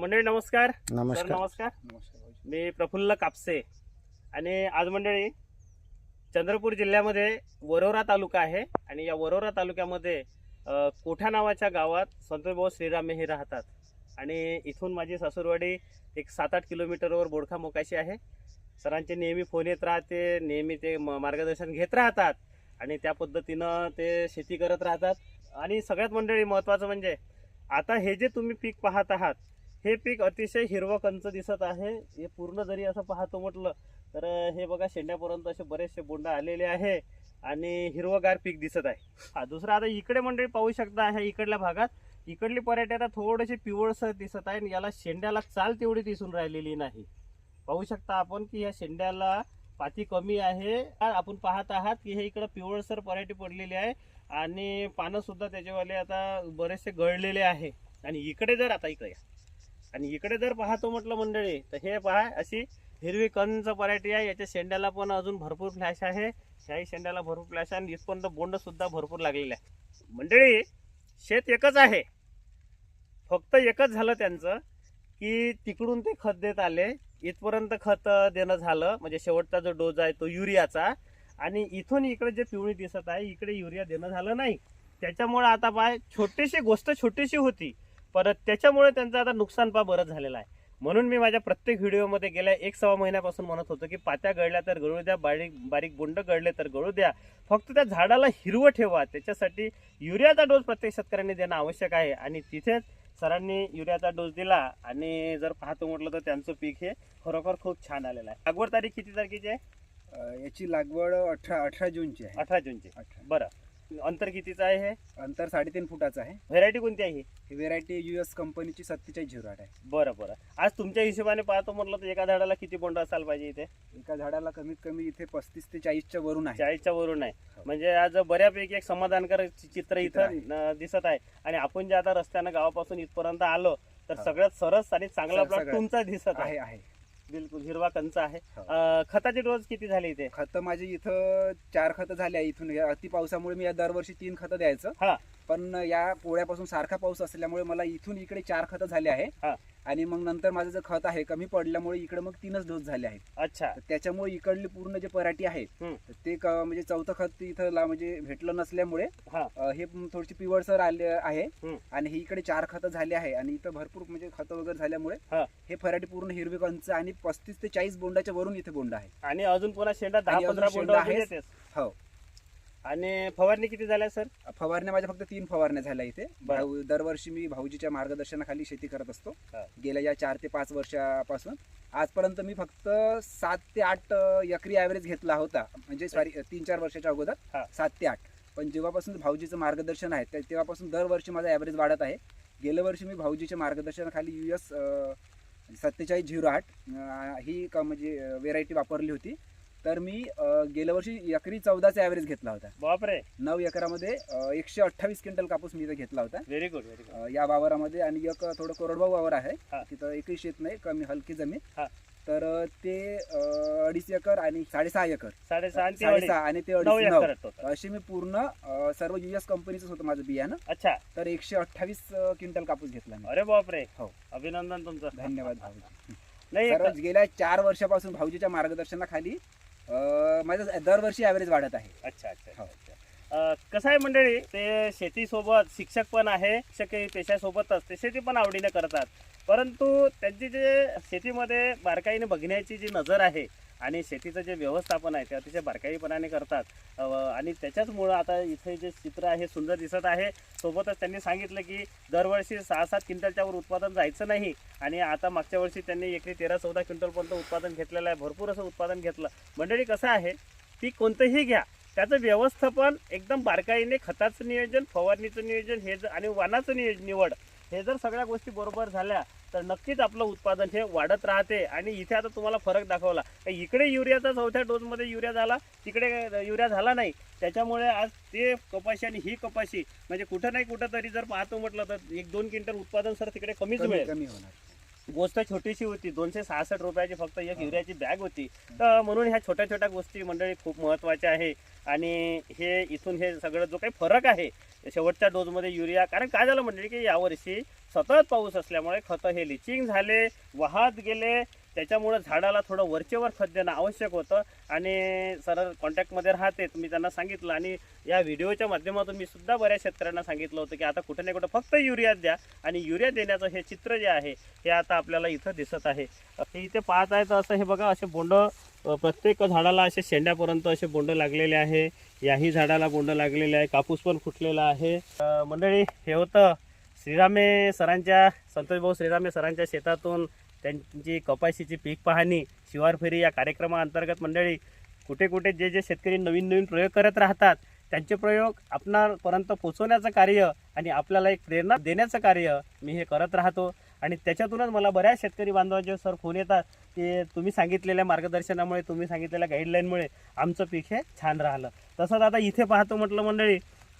मंडळी नमस्कार. सर नमस्कार. नमस्कार. मी प्रफुल्ल कापसे. आणि आज मंडळी चंद्रपूर जिल्ह्यामध्ये वरोरा तालुका आहे आणि या वरोरा तालुक्यामध्ये अ, कोठा नावाच्या गावात संतोषभाऊ श्रीरामे हे राहतात. आणि इथून माझी सासूरवाडी एक सात आठ किलोमीटरवर बोडखा मोकाशी आहे. सरांचे नेहमी फोन येत राहते नेहमी ते म- मार्गदर्शन घेत राहतात आणि त्या पद्धतीनं ते शेती करत राहतात. आणि सगळ्यात मंडळी महत्त्वाचं म्हणजे आता हे जे तुम्ही पीक पाहत आहात हे पीक अतिशय हिरवं कंच दिसत आहे. हे पूर्ण जरी असं पाहतो म्हटलं तर हे बघा शेंड्यापर्यंत असे बरेचसे बोंड आलेले आहे आणि हिरवगार पीक दिसत आहे. हा दुसरा आता इकडे मंडळी पाहू शकता ह्या इकडल्या भागात. इकडली पराठी आता थोडेसे पिवळसर दिसत आहे आणि याला शेंड्याला चाल तेवढी दिसून राहिलेली नाही. पाहू शकता आपण की ह्या शेंड्याला पाती कमी आहे. आपण पाहत आहात की हे इकडं पिवळसर पराठी पडलेली आहे आणि पानं सुद्धा त्याच्यावाले आता बरेचसे गळलेले आहे. आणि इकडे जर आता इकडे आणि इकडे जर पाहतो म्हटलं मंडळी तर हे पहा अशी हिरवी कंच पराठी आहे. याच्या शेंड्याला पण अजून भरपूर फ्लॅश आहे. ह्याही शेंड्याला भरपूर फ्लॅश आहे आणि इथपर्यंत बोंड सुद्धा भरपूर लागलेलं आहे मंडळी शेत एकच आहे. फक्त एकच झालं त्यांचं की तिकडून ते खत देत आले. इथपर्यंत खत देणं झालं. म्हणजे शेवटचा जो डोज आहे तो युरियाचा. आणि इथून इकडे जे पिवळी दिसत आहे इकडे युरिया देणं झालं नाही. त्याच्यामुळे आता पाय छोटीशी गोष्ट छोटीशी होती. परत त्याच्यामुळे त्यांचं आता नुकसान पा बरंच झालेलं आहे. म्हणून मी माझ्या प्रत्येक व्हिडिओमध्ये गेल्या एक सव्वा महिन्यापासून म्हणत होतो की पात्या गळल्या तर गळू द्या बारीक बारीक बोंड गळले तर गळू द्या. फक्त त्या झाडाला हिरवं ठेवा त्याच्यासाठी युरियाचा डोस प्रत्येक शेतकऱ्यांनी देणं आवश्यक आहे. आणि तिथेच सरांनी युरियाचा डोस दिला आणि जर पाहतो म्हटलं तर त्यांचं पीक हे खरोखर खूप छान आलेलं आहे. लागवड तारीख किती तारखेची आहे? याची लागवड अठरा अठरा जूनची आहे. अठरा जूनची. अठरा. बरं. अंतर कितीचं आहे हे? अंतर साडेतीन फुटाचं आहे. व्हेरायटी कोणती आहे ही? ही व्हेरायटी यू एस कंपनीची सत्तेचाळीस झिरो आठ आहे. बरं बरं. आज तुमच्या हिशोबाने पाहतो म्हटलं तर एका झाडाला किती बोंड असायला पाहिजे इथे? एका झाडाला कमीत कमी इथे पस्तीस ते चाळीसच्या वरून आहे. चाळीसच्या वरून आहे. हो. म्हणजे आज बऱ्यापैकी एक समाधानकारक चि- चित्र चित्र इथं दिसत आहे. आणि आपण जे आता रस्त्यानं गावापासून इथपर्यंत आलो तर हो. सगळ्यात सरस आणि चांगला सर- प्लॉट सगळ्यात. तुमचा दिसत आहे. आहे आहे. बिलकुल हिरवा कंच आहे हो. अं, खताची डोस किती झाली इथे खतं माझी इथं चार खतं झाली आहे इथून या अति पावसामुळे मी या दरवर्षी तीन खतं द्यायचं हा. पण या पोळ्यापासून सारखा पाऊस असल्यामुळे मला इथून इकडे चार खतं झाले आहे हा. आणि मग नंतर माझं जे खत आहे कमी पडल्यामुळे इकडे मग तीनच डोस झाले आहेत अच्छा तर त्याच्यामुळे इकडली पूर्ण जे पराठी आहे हम्म. तर ते क- म्हणजे चौथं खत इथं ला- म्हणजे भेटलं नसल्यामुळे हा अ, हे थोडीशी पिवळसर आले आहे हम्म. आणि हे इकडे चार खतं झाले आहे आणि इथं भरपूर म्हणजे खतं वगैरे झाल्यामुळे हा. पराठी पूर्ण हिरवी कंच आणि पस्तीस ते चाळीस बोंडाच्या वरून इथे बोंड आहे आणि अजून पुन्हा शेंडा दहा आणि अजून पंधरा बोंड शेंडा अजून आहेच. येतेच. हो आणि फवारणी किती झाल्या सर? फवारण्या माझ्या फक्त तीन फवारण्या झाल्या इथे. बरं. भाऊ दरवर्षी मी भाऊजीच्या मार्गदर्शनाखाली शेती करत असतो. हा. गेल्या या चार ते पाच वर्षापासून. आजपर्यंत मी फक्त सात ते आठ अ, एकरी ॲव्हरेज घेतला होता. म्हणजे सॉरी तीन चार वर्षाच्या हा. अगोदर सात ते आठ. पण जेव्हापासून भाऊजीचं मार्गदर्शन आहे त्या- तेव्हापासून दरवर्षी माझा ॲव्हरेज वाढत आहे. गेल्या वर्षी मी भाऊजीच्या मार्गदर्शनाखाली यू एस सत्तेचाळीस झिरो आठ अ, ही क- म्हणजे व्हेरायटी वापरली होती. तर मी अ, गेल्या वर्षी एकरी चौदाचा ॲव्हरेज घेतला होता. बापरे. नऊ एकरामध्ये अ, एकशे अठ्ठावीस क्विंटल कापूस मी इथं घेतला होता. Very good very good uh, या वावरामध्ये आणि एक थोडं कोरडभाऊ वावर आहे. हा. तिथं एकही शेत नाही कमी हलकी जमीन. हा. तर अ, ते अ, अडीच एकर आणि साडेसहा एकर. साडेसहा आणि ते अडीच. साडेसहा आणि ते नऊ अडीच नऊ. Acre total. असे मी पूर्ण अ, सर्व युएस कंपनीच होतं माझं बियाणं. अच्छा. तर एकशे अठ्ठावीस क्विंटल कापूस घेतला मी. अरे बापरे. हो. अभिनंदन तुमचं. धन्यवाद भाऊजी. नाही सर्व गेल्या चार वर्षापासून भाऊजीच्या मार्गदर्शनाखाली अ, माझं दरवर्षी ॲव्हरेज वाढत आहे. अच्छा अच्छा हो. अच्छा अं, कसं आहे मंडळी ते शेतीसोबत शिक्षक पण आहे शिक्षक हे पेशासोबतच ते शेती पण आवडीने करतात. परंतु त्यांची जे शेतीमध्ये बारकाईने बघण्याची जी नजर आहे आणि शेतीचं जे व्यवस्थापन आहे ते अतिशय बारकाईपणाने करतात. आणि त्याच्याचमुळं आता इथे जे चित्र आहे सुंदर दिसत आहे. सोबतच त्यांनी सांगितलं की दरवर्षी सहा सात क्विंटलच्यावर उत्पादन जायचं नाही. आणि आता मागच्या वर्षी त्यांनी एकरी तेरा चौदा क्विंटलपर्यंत उत्पादन घेतलेलं आहे. भरपूर असं उत्पादन घेतलं. मंडळी कसं आहे? पीक कोणतंही घ्या. त्याचं व्यवस्थापन एकदम बारकाईने खताचं नियोजन फवारणीचं नियोजन हे जर आणि वानाचं नियोजन निवड हे जर सगळ्या गोष्टी बरोबर झाल्या तर नक्कीच आपलं उत्पादन हे वाढत राहते. आणि इथे आता तुम्हाला फरक दाखवला. इकडे युरियाचा चौथ्या डोसमध्ये युरिया झाला तिकडे युरिया झाला नाही. त्याच्यामुळे आज ते कपाशी आणि ही कपाशी म्हणजे कुठं नाही कुठं तरी जर पाहतो म्हटलं तर एक दोन क्विंटल उत्पादन सर तिकडे कमीच कमी मिळेल. कमी होणार. गोष्ट छोटीशी होती दोनशे सहासष्ट रुपयाची फक्त एक युरियाची बॅग होती. तर म्हणून ह्या छोट्या छोट्या गोष्टी मंडळी खूप महत्त्वाच्या आहे. आणि हे इथून हे सगळं जो काही फरक आहे शेवटच्या डोजमध्ये युरिया कारण काय झालं म्हणजे की यावर्षी सतत पाऊस असल्यामुळे खतं हे लिचिंग झाले वाहत गेले त्याच्यामुळं झाडाला थोडं वरचेवर खत देणं आवश्यक होतं. आणि सर कॉन्टॅक्टमध्ये राहते मी त्यांना सांगितलं. आणि या व्हिडिओच्या माध्यमातून मी सुद्धा बऱ्याच शेतकऱ्यांना सांगितलं होतं की आता कुठे ना कुठं फक्त युरिया द्या आणि युरिया देण्याचं हे चित्र जे आहे हे आता आपल्याला इथं दिसत आहे. हे इथे पाहत आहे तर असं हे बघा असे बोंड प्रत्येक झाडाला असे शेंड्यापर्यंत असे बोंड लागलेले आहे. याही झाडाला बोंड लागलेले आहे. कापूस पण फुटलेला आहे. मंडळी हे होतं श्रीरामे सरांच्या संतोष भाऊ श्रीरामे सरांच्या शेतातून त्यांची कपाशीची पीक पाहणी शिवार फेरी या कार्यक्रमाअंतर्गत मंडळी कुठे कुठे जे जे शेतकरी नवीन नवीन प्रयोग करत राहतात त्यांचे प्रयोग आपणापर्यंत पोचवण्याचं कार्य आणि आपल्याला एक प्रेरणा देण्याचं कार्य मी हे करत राहतो. आणि त्याच्यातूनच मला बऱ्याच शेतकरी बांधवांचे सर फोन येतात की तुम्ही सांगितलेल्या मार्गदर्शनामुळे तुम्ही सांगितलेल्या गाईडलाईनमुळे आमचं पीक हे छान राहिलं. तसंच आता इथे पाहतो म्हटलं मंडळी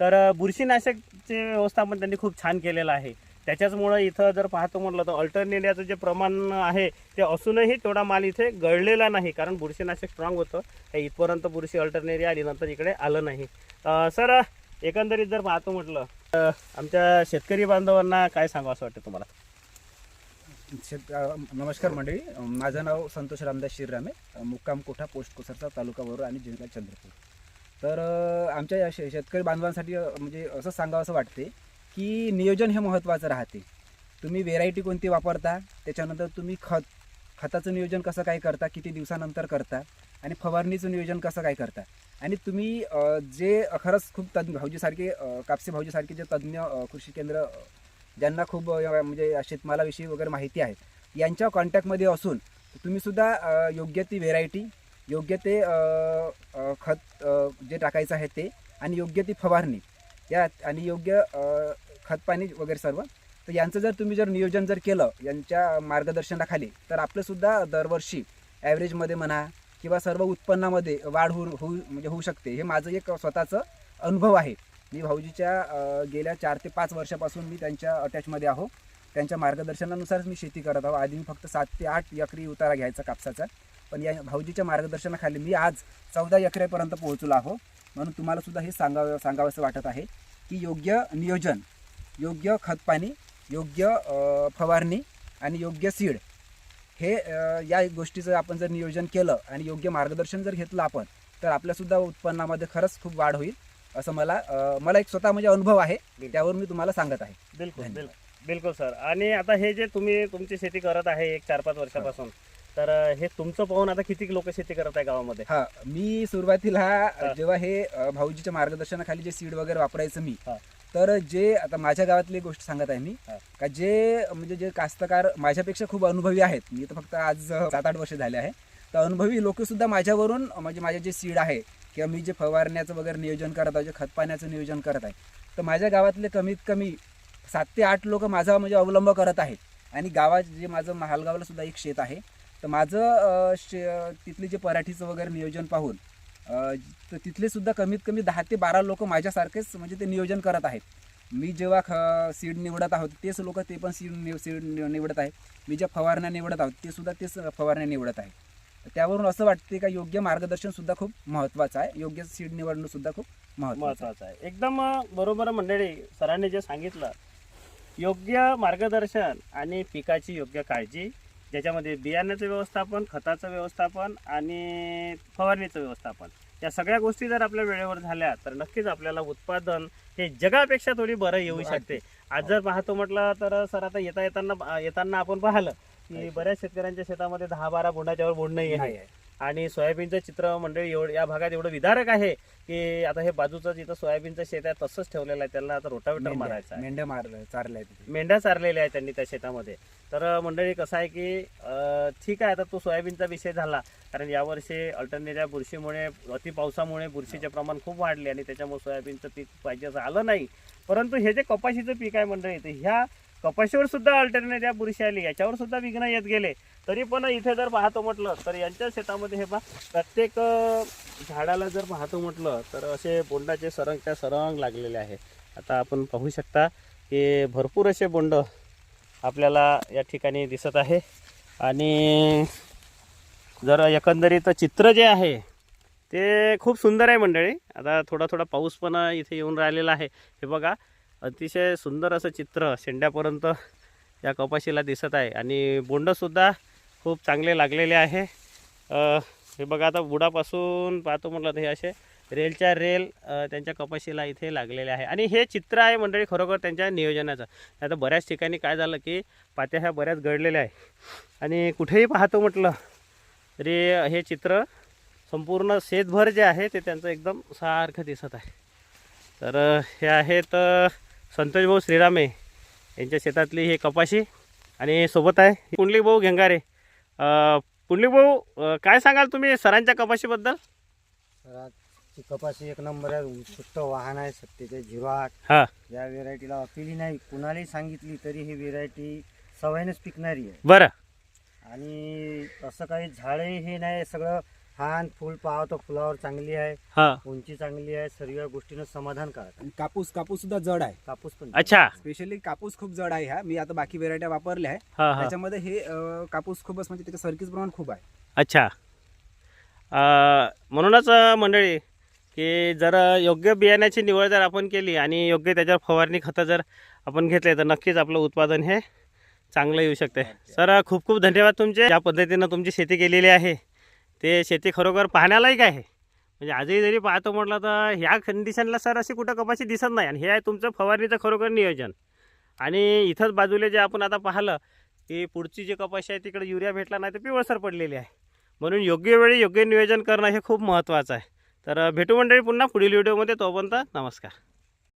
तर बुरशीनाशकचे व्यवस्थापन त्यांनी खूप छान केलेलं आहे. त्याच्याचमुळं इथं जर पाहतो म्हटलं तर अल्टरनेरियाचं जे प्रमाण आहे ते असूनही तेवढा माल इथे गळलेला नाही. कारण बुरशीनाशक स्ट्रॉंग होतं. हे इथपर्यंत बुरशी अल्टरनेरिया आली नंतर इकडे आलं नाही. सर एकंदरीत जर पाहतो म्हटलं तर आमच्या शेतकरी बांधवांना काय सांगावं असं वाटतं तुम्हाला? शेत नमस्कार मंडळी. माझं नाव संतोष रामदास शिररामे मुक्काम कोठा पोस्ट कोसरचा तालुका वरोरा आणि जिल्हा चंद्रपूर. तर आमच्या या शे शेतकरी बांधवांसाठी म्हणजे असं सांगावं असं वाटते की नियोजन हे महत्त्वाचं राहते. तुम्ही व्हेरायटी कोणती वापरता त्याच्यानंतर तुम्ही खत खताचं नियोजन कसं काय करता किती दिवसानंतर करता आणि फवारणीचं नियोजन कसं काय करता. आणि तुम्ही जे खरंच खूप तज्ञ भाऊजीसारखे कापसे भाऊजीसारखे जे तज्ज्ञ कृषी केंद्र ज्यांना खूप म्हणजे शेतमालाविषयी वगैरे माहिती आहे यांच्या कॉन्टॅक्टमध्ये असून तुम्ही सुद्धा योग्य ती व्हेरायटी योग्य ते खत जे टाकायचं आहे ते आणि योग्य ती फवारणी. या आणि योग्य खतपाणी वगैरे सर्व. तर यांचं जर तुम्ही जर नियोजन जर केलं यांच्या मार्गदर्शनाखाली तर आपलंसुद्धा दरवर्षी ॲव्हरेजमध्ये म्हणा किंवा सर्व उत्पन्नामध्ये वाढ होऊ होऊ म्हणजे होऊ शकते. हे माझं एक स्वतःचं अनुभव आहे. मी भाऊजीच्या गेल्या चार ते पाच वर्षापासून मी त्यांच्या अटॅचमध्ये आहो. त्यांच्या मार्गदर्शनानुसारच मी शेती करत आहो. आधी मी फक्त सात ते आठ एकरी उतारा घ्यायचा कापसाचा. पण या भाऊजीच्या मार्गदर्शनाखाली मी आज चौदा एकरेपर्यंत पोहोचलो आहो. म्हणून तुम्हाला सुद्धा हे सांगावं सांगावंसं वाटत आहे की योग्य नियोजन योग्य खतपाणी योग्य फवारणी आणि योग्य सीड हे या गोष्टीचं आपण जर नियोजन केलं आणि योग्य मार्गदर्शन जर घेतलं आपण तर आपल्यासुद्धा उत्पन्नामध्ये खरंच खूप वाढ होईल असं मला मला एक स्वतः म्हणजे अनुभव आहे त्यावर मी तुम्हाला सांगत आहे. बिलकुल बिलकुल सर. आणि आता हे जे तुम्ही तुमची शेती करत आहे एक चार पाच वर्षापासून तर हे तुमचं पाहून आता किती लोक शेती करत आहे गावामध्ये हा मी सुरुवातीला. जेव्हा हे भाऊजीच्या मार्गदर्शनाखाली जे सीड वगैरे वापरायचं मी. तर जे आता माझ्या गावातली गोष्ट सांगत आहे मी. का जे म्हणजे जे कास्तकार माझ्यापेक्षा खूप अनुभवी आहेत मी तर फक्त आज सात आठ वर्ष झाले आहे तर अनुभवी लोक सुद्धा माझ्यावरून म्हणजे माझे जे सीड आहे किंवा मी जे फवारण्याचं वगैरे नियोजन करत आहे जे खतपाण्याचं नियोजन करत आहे तर माझ्या गावातले कमीत कमी सात ते आठ लोक माझा म्हणजे अवलंब करत आहेत आणि गावात जे माझं महालगावला सुद्धा एक शेत आहे तर माझं शे तिथले जे पराठीचं वगैरे नियोजन पाहून तर तिथले सुद्धा कमीत कमी दहा ते बारा लोक माझ्यासारखेच म्हणजे ते नियोजन करत आहेत. मी जेव्हा ख सीड निवडत आहोत तेच लोक ते पण सीड निव सीड निव- निवडत आहे मी ज्या फवारण्या निवडत आहोत ते सुद्धा तेच फवारण्या निवडत आहे त्यावरून असं वाटते का योग्य मार्गदर्शन सुद्धा खूप महत्त्वाचं आहे. योग्य सीड निवडणं सुद्धा खूप महत्त्वाचं आहे. एकदम बरोबर मंडळी सरांनी जे सांगितलं योग्य मार्गदर्शन आणि पिकाची योग्य काळजी ज्याच्यामध्ये बियाण्याचं व्यवस्थापन खताचं व्यवस्थापन आणि फवारणीचं व्यवस्थापन. या सगळ्या गोष्टी जर आपल्या वेळेवर झाल्या तर नक्कीच आपल्याला उत्पादन हे जगापेक्षा थोडी बरं येऊ शकते. आज जर पाहतो म्हटलं तर सर आता येता येताना येताना आपण पाहिलं की बऱ्याच शेतकऱ्यांच्या शेतामध्ये दहा बारा बोंडाच्या वर बोंड नाही आहे. आणि सोयाबीनचं चित्र मंडळी एवढं या भागात एवढं विदारक आहे की आता हे बाजूचं जिथं सोयाबीनचं शेत आहे तसंच ठेवलेलं आहे. त्याला आता रोटावेटर मारायचा मेंढ्या मार चारल्या. मेंढ्या चारलेल्या आहेत त्यांनी त्या शेतामध्ये. तर मंडळी कसं आहे की ठीक आहे आता तो सोयाबीनचा विषय झाला. कारण यावर्षी अल्टरनेटिव्ह बुरशीमुळे अति पावसामुळे बुरशीचे प्रमाण खूप वाढले आणि त्याच्यामुळे सोयाबीनचं पीक पाहिजे असं आलं नाही. परंतु हे जे कपाशीचं पीक आहे मंडळी ह्या कपाशीवर सुद्धा या बुरशी आली. याच्यावर सुद्धा विघ्न येत गेले. तरी पण इथे जर पाहतो म्हटलं तर यांच्या शेतामध्ये हे पहा प्रत्येक झाडाला जर पाहतो म्हटलं तर असे बोंडाचे सरंगच्या सरंग लागलेले आहे. आता आपण पाहू शकता की भरपूर असे बोंड आपल्याला या ठिकाणी दिसत आहे. आणि जर एकंदरीत चित्र जे आहे ते खूप सुंदर आहे मंडळी. आता थोडा थोडा पाऊस पण इथे येऊन राहिलेला आहे. हे बघा अतिशय सुंदर असं चित्र शेंड्यापर्यंत या कपाशीला दिसत आहे. आणि बोंडसुद्धा खूप चांगले लागलेले आहे. हे बघा आता बुडापासून पाहतो म्हटलं तर हे असे रेलच्या रेल त्यांच्या कपाशीला इथे लागलेले आहे. आणि हे चित्र आहे मंडळी खरोखर त्यांच्या नियोजनाचं. आता बऱ्याच ठिकाणी काय झालं की पात्या ह्या बऱ्याच गळलेल्या आहे आणि कुठेही पाहतो म्हटलं तरी हे चित्र संपूर्ण शेतभर जे आहे ते त्यांचं एकदम सारखं दिसत आहे. तर हे आहेत संतोष भाऊ श्रीरामे यांच्या शेतातली हे कपाशी आणि सोबत आहे पुंडलिक भाऊ घेंगारे. अ, पुंडलिक भाऊ काय सांगाल तुम्ही सरांच्या कपाशीबद्दल? ची कपाशी एक नंबर आहे. उत्कृष्ट वाहन आहे. सत्तेचे झिरो आठ हां. या व्हेरायटीला अपिली नाही. कुणालाही सांगितली तरी ही व्हेरायटी सवयीनेच पिकणारी आहे. बरं. आणि असं काही झाडही हे नाही. सगळं हान फुल पाहतो तर फुलावर चांगली आहे हां. उंची चांगली आहे सर्व गोष्टीनं समाधान करत आणि कापूस कापूस सुद्धा जड आहे. कापूस पण अच्छा. स्पेशली कापूस खूप जड आहे ह्या मी आता बाकी व्हेरायट्या वापरल्या आहे. हां हां. त्याच्यामध्ये हे अं, कापूस खूपच म्हणजे त्याच्या सरकीच प्रमाण खूप आहे. अच्छा. अ, म्हणूनच अ, मंडळी की जर योग्य बियाण्याची निवड जर आपण केली आणि योग्य त्याच्यावर फवारणी खतं जर आपण घेतले तर नक्कीच आपलं उत्पादन हे चांगलं येऊ शकते. सर खूप खूप धन्यवाद तुमचे. ज्या पद्धतीनं तुमची शेती केलेली आहे. ते शेती खरोखर पाहण्यालायक आहे. म्हणजे आजही जरी पाहतो म्हटलं तर ह्या कंडिशनला सर अशी कुठं कपाशी दिसत नाही आणि हे आहे तुमचं फवारणीचं खरोखर नियोजन. आणि इथंच बाजूला जे आपण आता पाहिलं की पुढची जी कपाशी आहे तिकडे युरिया भेटला नाही तर पिवळसर पडलेली आहे. म्हणून योग्य वेळी योग्य नियोजन करणं हे खूप महत्त्वाचं आहे. तर भेटू मंडळी पुन्हा पुढील व्हिडिओमध्ये तोपर्यंत नमस्कार.